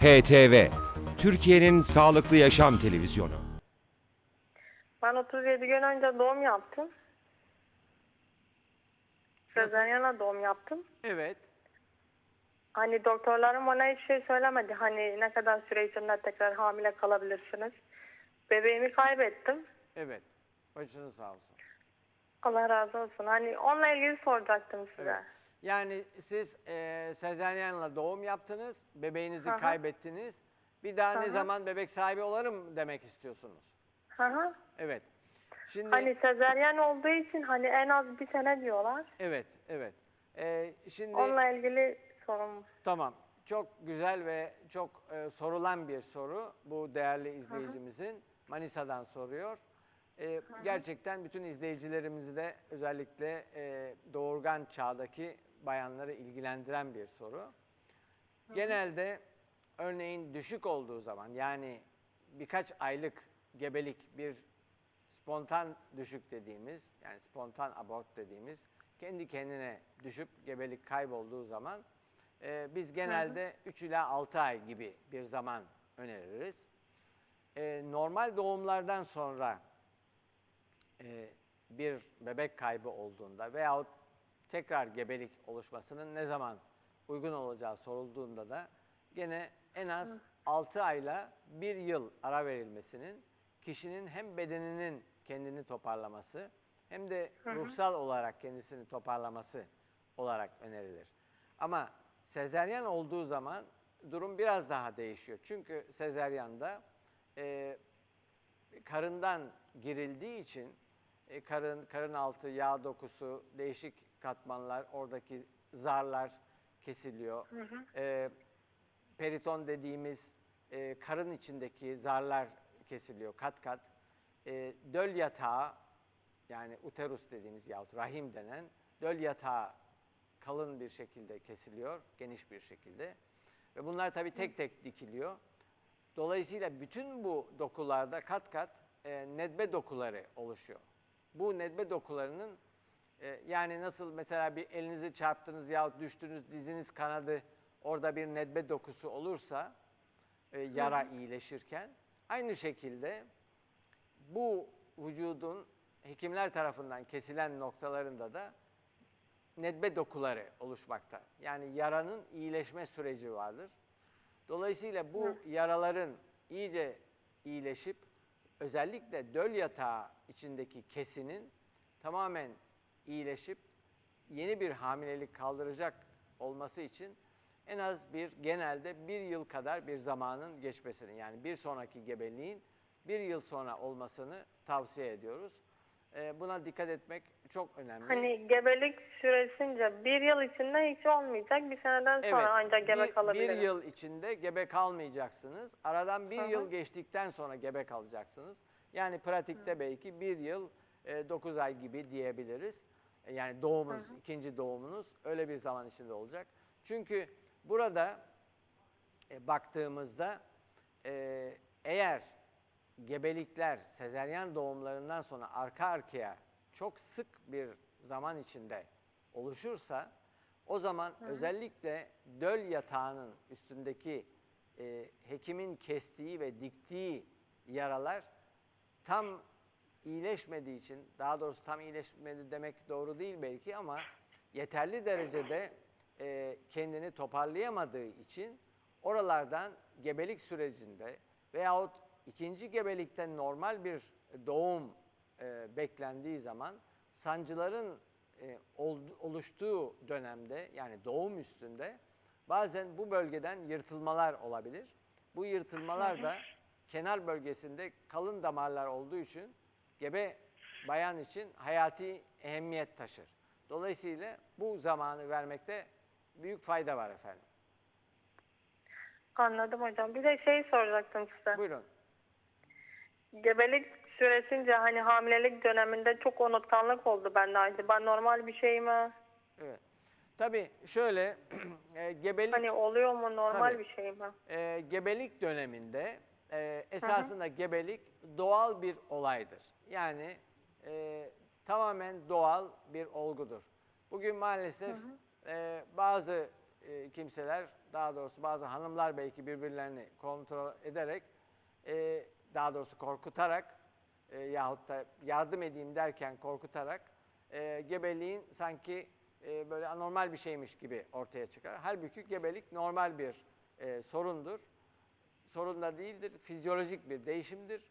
HTV, Türkiye'nin sağlıklı yaşam televizyonu. Ben 37 gün önce doğum yaptım. Sezaryenle doğum yaptım. Evet. Hani doktorlarım bana hiç şey söylemedi. Hani ne kadar süre içinde tekrar hamile kalabilirsiniz. Bebeğimi kaybettim. Evet. Başınız sağ olsun. Allah razı olsun. Hani onunla ilgili soracaktım size. Evet. Yani siz e, sezaryenle doğum yaptınız, bebeğinizi hı. kaybettiniz. Bir daha ne zaman bebek sahibi olarım demek istiyorsunuz. Hı. Evet. Şimdi Hani sezaryen olduğu için hani en az bir sene diyorlar. evet, evet. E, şimdi Onunla ilgili sorum. Tamam. Çok güzel ve çok e, sorulan bir soru. Bu değerli izleyicimizin Manisa'dan soruyor. E, gerçekten bütün izleyicilerimizi de özellikle e, doğurgan çağdaki bayanları ilgilendiren bir soru. Genelde örneğin düşük olduğu zaman yani birkaç aylık gebelik bir spontan düşük dediğimiz yani spontan abort dediğimiz kendi kendine düşüp gebelik kaybolduğu zaman e, biz genelde 3 ila 6 ay gibi bir zaman öneririz. E, normal doğumlardan sonra e, bir bebek kaybı olduğunda veyahut tekrar gebelik oluşmasının ne zaman uygun olacağı sorulduğunda da gene en az 6 ayla 1 yıl ara verilmesinin kişinin hem bedeninin kendini toparlaması hem de ruhsal olarak kendisini toparlaması olarak önerilir. Ama sezeryan olduğu zaman durum biraz daha değişiyor. Çünkü sezeryanda e, karından girildiği için e, karın karın altı yağ dokusu, değişik katmanlar, oradaki zarlar kesiliyor. E, periton dediğimiz e, karın içindeki zarlar kesiliyor kat kat. E, döl yatağı yani uterus dediğimiz yahut rahim denen döl yatağı kalın bir şekilde kesiliyor, geniş bir şekilde. Ve bunlar tabii tek tek dikiliyor. Dolayısıyla bütün bu dokularda kat kat e, nedbe dokuları oluşuyor. Bu nedbe dokularının e, yani nasıl mesela bir elinizi çarptınız yahut düştünüz diziniz kanadı orada bir nedbe dokusu olursa e, yara iyileşirken aynı şekilde bu vücudun hekimler tarafından kesilen noktalarında da nedbe dokuları oluşmakta. Yani yaranın iyileşme süreci vardır. Dolayısıyla bu yaraların iyice iyileşip özellikle döl yatağı içindeki kesinin tamamen iyileşip yeni bir hamilelik kaldıracak olması için en az bir genelde bir yıl kadar bir zamanın geçmesini yani bir sonraki gebeliğin bir yıl sonra olmasını tavsiye ediyoruz. Ee, buna dikkat etmek çok önemli. Hani gebelik süresince bir yıl içinde hiç olmayacak. Bir seneden sonra ancak gebe bir, kalabilirim. bir yıl içinde gebe kalmayacaksınız. Aradan bir Hı hı. yıl geçtikten sonra gebe kalacaksınız. Yani pratikte belki bir yıl e, dokuz ay gibi diyebiliriz. E, Yani doğumunuz, ikinci doğumunuz öyle bir zaman içinde olacak. Çünkü burada e, baktığımızda e, eğer gebelikler sezeryan doğumlarından sonra arka arkaya çok sık bir zaman içinde oluşursa o zaman özellikle döl yatağının üstündeki e, hekimin kestiği ve diktiği yaralar tam iyileşmediği için, daha doğrusu tam iyileşmedi demek doğru değil belki ama yeterli derecede e, kendini toparlayamadığı için oralardan gebelik sürecinde veyahut ikinci gebelikte normal bir doğum e, beklendiği zaman sancıların e, ol- oluştuğu dönemde yani doğum üstünde bazen bu bölgeden yırtılmalar olabilir. Bu yırtılmalar da kenar bölgesinde kalın damarlar olduğu için gebe bayan için hayati ehemmiyet taşır. Dolayısıyla bu zamanı vermekte büyük fayda var efendim. Anladım hocam. Bir de şey soracaktım size. Buyurun. Gebelik süresince hani hamilelik döneminde çok unutkanlık oldu bende acaba normal bir şey mi? Evet. Tabii şöyle e, gebelik Hani oluyor mu normal Tabii. bir şey mi? e, gebelik döneminde e, esasında gebelik doğal bir olaydır. Yani e, tamamen doğal bir olgudur. Bugün maalesef e, bazı e, kimseler, daha doğrusu bazı hanımlar belki birbirlerini kontrol ederek, e, daha doğrusu korkutarak e, yahut da yardım edeyim derken korkutarak e, gebeliğin sanki e, böyle anormal bir şeymiş gibi ortaya çıkar. Halbuki gebelik normal bir e, sorundur. Sorun da değildir, fizyolojik bir değişimdir.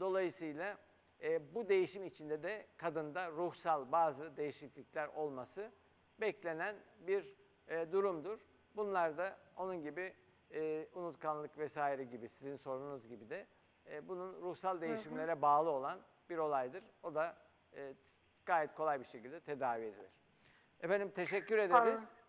Dolayısıyla e, bu değişim içinde de kadında ruhsal bazı değişiklikler olması beklenen bir e, durumdur. Bunlar da onun gibi e, unutkanlık vesaire gibi sizin sorunuz gibi de e, bunun ruhsal değişimlere bağlı olan bir olaydır. O da e, gayet kolay bir şekilde tedavi edilir. Efendim teşekkür ederiz.